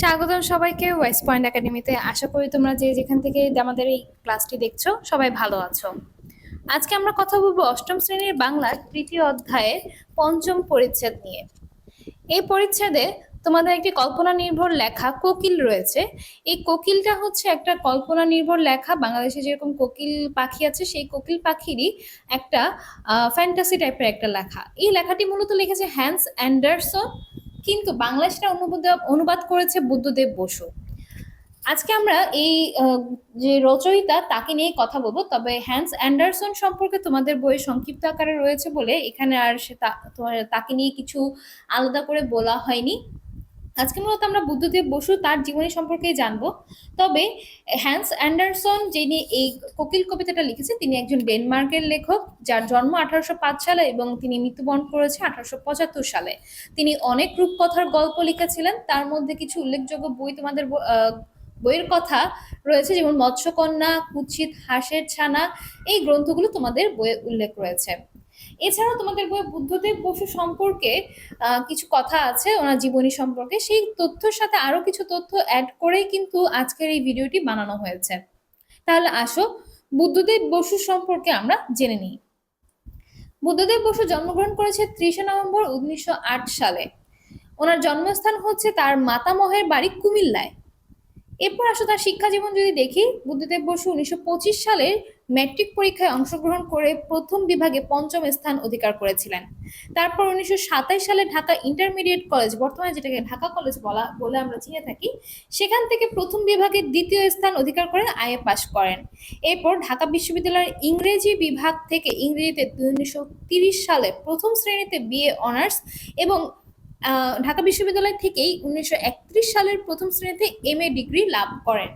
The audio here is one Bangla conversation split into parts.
স্বাগতম সবাইকে ওয়েস্ট পয়েন্ট একাডেমিতে আশা করি তোমরা যে যেখান থেকে আমাদের এই ক্লাসটি দেখছ, সবাই ভালো আছো। আজকে আমরা কথা বলব অষ্টম শ্রেণির বাংলার তৃতীয় অধ্যায়ে পঞ্চম পরিচ্ছেদ নিয়ে। এই পরিচ্ছেদে তোমাদের একটি কল্পনা নির্ভর লেখা কোকিল রয়েছে। এই কোকিলটা হচ্ছে একটা কল্পনা নির্ভর লেখা। বাংলাদেশে যেরকম কোকিল পাখি আছে, সেই কোকিল পাখিরই একটা ফ্যান্টাসি টাইপের একটা লেখা। এই লেখাটি মূলত লিখেছে হ্যান্স অ্যান্ডারসন কিন্তু বাংলা সেটা অনুবাদ অনুবাদ করেছে বুদ্ধদেব বসু। আজকে আমরা এই যে রচয়িতা, তাকে নিয়ে কথা বলব। তবে হ্যান্স অ্যান্ডারসন সম্পর্কে তোমাদের বইয়ে সংক্ষিপ্ত আকারে রয়েছে বলে এখানে আর সে তাকে নিয়ে কিছু আলাদা করে বলা হয়নি। আজকে মূলত আমরা বুদ্ধদেব বসু তার জীবনী সম্পর্কেই জানব। তবে হ্যান্স অ্যান্ডারসন যিনি এই কোকিল কবিতাটা লিখেছে তিনি একজন ডেনমার্কের লেখক, যার জন্ম আঠারোশো পাঁচ সালে এবং তিনি মৃত্যুবরণ করেছে আঠারোশো পঁচাত্তর সালে। তিনি অনেক রূপকথার গল্প লিখেছিলেন, তার মধ্যে কিছু উল্লেখযোগ্য বই তোমাদের বইয়ের কথা রয়েছে, যেমন মৎস্যকন্যা, কুৎসিত হাঁসের ছানা, এই গ্রন্থগুলো তোমাদের বইয়ে উল্লেখ রয়েছে। এছাড়াও তোমাদের বই বুদ্ধদেব বসু সম্পর্কে কিছু কথা আছে ওনার জীবনী সম্পর্কে, সেই তথ্যের সাথে আরও কিছু তথ্য অ্যাড করেই কিন্তু আজকের এই ভিডিওটি বানানো হয়েছে। তাহলে আসো, বুদ্ধদেব বসু সম্পর্কে আমরা জেনে নিই। বুদ্ধদেব বসু জন্মগ্রহণ করেছে ত্রিশে নভেম্বর উনিশশো আট সালে। ওনার জন্মস্থান হচ্ছে তার মাতামহের বাড়ি কুমিল্লায়। এরপর আসো তার শিক্ষা জীবন যদি দেখি, বুদ্ধদেব বসু উনিশশো সালের ম্যাট্রিক পরীক্ষায় অংশগ্রহণ করে প্রথম বিভাগে পঞ্চম স্থান অধিকার করেছিলেন। তারপর উনিশশো সাতাশ সালে ঢাকা ইন্টারমিডিয়েট কলেজ বর্তমানে যেটাকে ঢাকা কলেজ বলা, বলে আমরা চিনে থাকি, সেখান থেকে প্রথম বিভাগে দ্বিতীয় স্থান অধিকার করে আইএ পাশ করেন। এরপর ঢাকা বিশ্ববিদ্যালয়ের ইংরেজি বিভাগ থেকে ইংরেজিতে উনিশশো সালে প্রথম শ্রেণীতে বিএ অনার্স এবং ঢাকা বিশ্ববিদ্যালয় থেকেই উনিশশো একত্রিশ সালের প্রথম শ্রেণীতে এম এ ডিগ্রি লাভ করেন।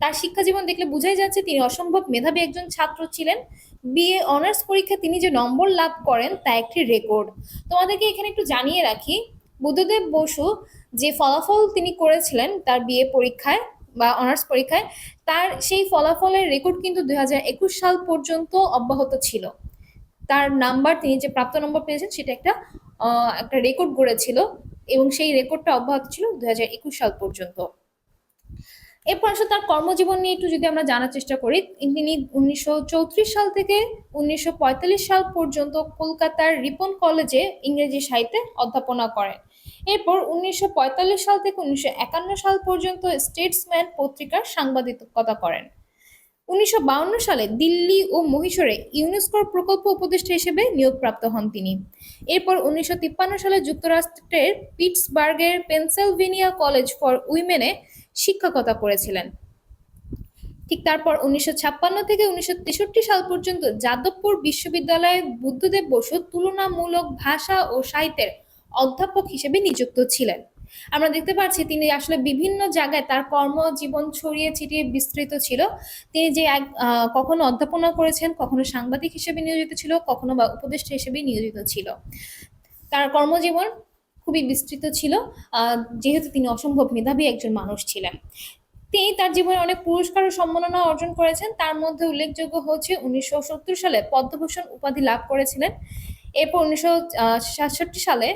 তার শিক্ষা জীবন দেখলে বোঝাই যাচ্ছে তিনি অসম্ভব মেধাবী একজন ছাত্র ছিলেন। বিএ অনার্স পরীক্ষায় তিনি যে নম্বর লাভ করেন তা একটি রেকর্ড তোমাদেরকে এখানে একটু জানিয়ে রাখি, বুদ্ধদেব বসু যে ফলাফল তিনি করেছিলেন তার বিএ পরীক্ষায় বা অনার্স পরীক্ষায়, তার সেই ফলাফলের রেকর্ড কিন্তু দুই হাজার একুশ সাল পর্যন্ত অব্যাহত ছিল। তার নাম্বার তিনি যে প্রাপ্ত নম্বর পেয়েছেন সেটা একটা একটা রেকর্ড গড়েছিল এবং সেই রেকর্ডটা অব্যাহত ছিল দু হাজার একুশ সাল পর্যন্ত। এরপর আসলে তার কর্মজীবন নিয়ে একটু যদি আমরা জানার চেষ্টা করি, তিনি উনিশশো চৌত্রিশ সাল থেকে উনিশশো পঁয়তাল্লিশ সাল পর্যন্ত কলকাতার রিপন কলেজে ইংরেজি সাহিত্যে অধ্যাপনা করেন। এরপর উনিশশো পঁয়তাল্লিশ সাল থেকে উনিশশো একান্ন সাল পর্যন্ত স্টেটসম্যান পত্রিকার সাংবাদিকতা করেন। উনিশশো সালে দিল্লি ও মহীশূরে ইউনেস্কোর প্রকল্প উপদেষ্টা হিসেবে নিয়োগপ্রাপ্ত হন তিনি। এরপর উনিশশো সালে যুক্তরাষ্ট্রের পিটসবার্গের পেনসিলভেনিয়া কলেজ ফর উইমেনে শিক্ষকতা করেছিলেন। ঠিক তারপর উনিশশো ছাপ্পান্ন থেকে উনিশশো তেষট্টি সাল পর্যন্ত যাদবপুর বিশ্ববিদ্যালয়ে বুদ্ধদেব বসু তুলনামূলক ভাষা ও সাহিত্যের অধ্যাপক হিসেবে নিযুক্ত ছিলেন। আমরা দেখতে পাচ্ছি তিনি আসলে বিভিন্ন জায়গায় তার কর্মজীবন ছড়িয়ে ছিটিয়ে বিস্তৃত ছিল। তিনি যে এক কখনো অধ্যাপনা করেছেন, কখনো সাংবাদিক হিসেবে নিয়োজিত ছিল, কখনো বা উপদেষ্টা হিসেবে নিয়োজিত ছিল। তার কর্মজীবন খুবই বিস্তৃত ছিল। যেহেতু তিনি অসম্ভব মেধাবী একজন মানুষ ছিলেন। তিনি তার জীবনে অনেক পুরস্কার ও সম্মাননা অর্জন করেছেন। তার মধ্যে উল্লেখযোগ্য হচ্ছে উনিশশো সত্তর সালে পদ্মভূষণ উপাধি লাভ করেছিলেন। এরপর উনিশশো সাতষট্টি সালে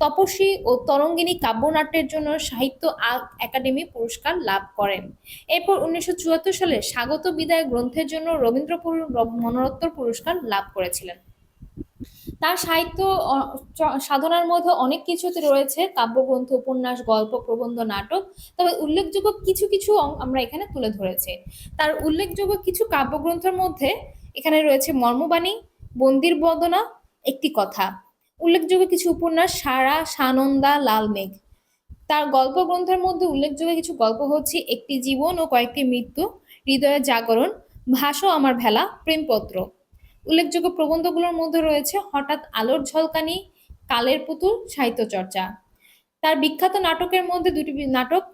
তপস্বী ও তরঙ্গিনী কাব্যনাট্যের জন্য সাহিত্য একাডেমি পুরস্কার লাভ করেন। এরপর উনিশশো চুয়াত্তর সালে স্বাগত বিদায় গ্রন্থের জন্য রবীন্দ্র পুর- র- মরণোত্তর পুরস্কার লাভ করেছিলেন। তার সাহিত্য সাধনার মধ্যে অনেক কিছুতে রয়েছে, কাব্যগ্রন্থ, উপন্যাস, গল্প, প্রবন্ধ, নাটক। তবে উল্লেখযোগ্য কিছু কিছু আমরা এখানে তুলে ধরেছি। তার উল্লেখযোগ্য কিছু কাব্যগ্রন্থের মধ্যে এখানে রয়েছে মর্মবাণী, বন্দির বদনা একটি কথা। উল্লেখযোগ্য কিছু উপন্যাস, সারা, সানন্দা, লাল মেঘ। তার গল্প গ্রন্থের মধ্যে উল্লেখযোগ্য কিছু গল্প হচ্ছে একটি জীবন ও কয়েকটি মৃত্যু, হৃদয়ের জাগরণ, ভাসো আমার ভেলা, প্রেমপত্র। উল্লেখযোগ্য প্রবন্ধগুলোর মধ্যে রয়েছে হঠাৎ আলোর ঝলকানি, কালের পুতুল সাহিত্য চর্চা তার বিখ্যাত নাটকের মধ্যে দুটি নাটক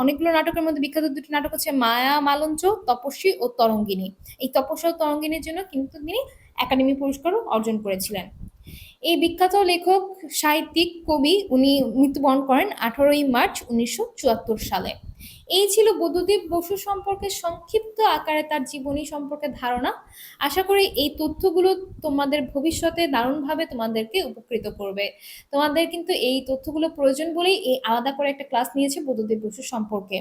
অনেকগুলো নাটকের মধ্যে বিখ্যাত দুটি নাটক হচ্ছে মায়া মালঞ্চ, তপস্বী ও তরঙ্গিনী। এই তপস্যা ও তরঙ্গিনীর জন্য কিন্তু তিনি একাডেমি পুরস্কারও অর্জন করেছিলেন। এই বিখ্যাত লেখক, সাহিত্যিক, কবি উনি মৃত্যুবরণ করেন আঠারোই মার্চ উনিশশো চুয়াত্তর সালে। এই ছিল বুদ্ধদেব বসু সম্পর্কে সংক্ষিপ্ত আকারে তার জীবনী সম্পর্কে ধারণা। আশা করি এই তথ্যগুলো তোমাদের ভবিষ্যতে দারুণভাবে তোমাদেরকে উপকৃত করবে। তোমাদের কিন্তু এই তথ্যগুলো প্রয়োজন বলেই এই আলাদা করে একটা ক্লাস নিয়েছে বুদ্ধদেব বসু সম্পর্কে।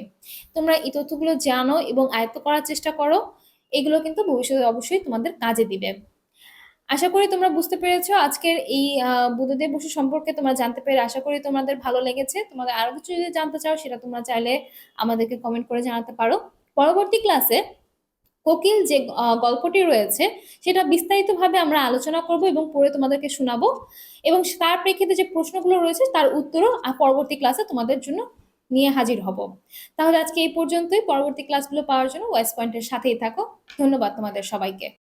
তোমরা এই তথ্যগুলো জানো এবং আয়ত্ত করার চেষ্টা করো। এগুলো কিন্তু ভবিষ্যতে অবশ্যই তোমাদের কাজে দিবে। আশা করি তোমরা বুঝতে পেরেছ আজকের এই আহ, বুদ্ধদেব বসু সম্পর্কে তোমরা জানতে পেরে আশা করি তোমাদের ভালো লেগেছে। তোমাদের আরও কিছু যদি জানতে চাও সেটা তোমরা চাইলে আমাদেরকে কমেন্ট করে জানাতে পারো। পরবর্তী ক্লাসে কোকিল যে গল্পটি রয়েছে সেটা বিস্তারিতভাবে আমরা আলোচনা করব এবং পড়ে তোমাদেরকে শোনাবো। এবং তার প্রেক্ষিতে যে প্রশ্নগুলো রয়েছে তার উত্তরও পরবর্তী ক্লাসে তোমাদের জন্য নিয়ে হাজির হব। তাহলে আজকে এই পর্যন্তই। পরবর্তী ক্লাসগুলো পাওয়ার জন্য ওয়েস্ট পয়েন্টের সাথেই থাকো। ধন্যবাদ তোমাদের সবাইকে।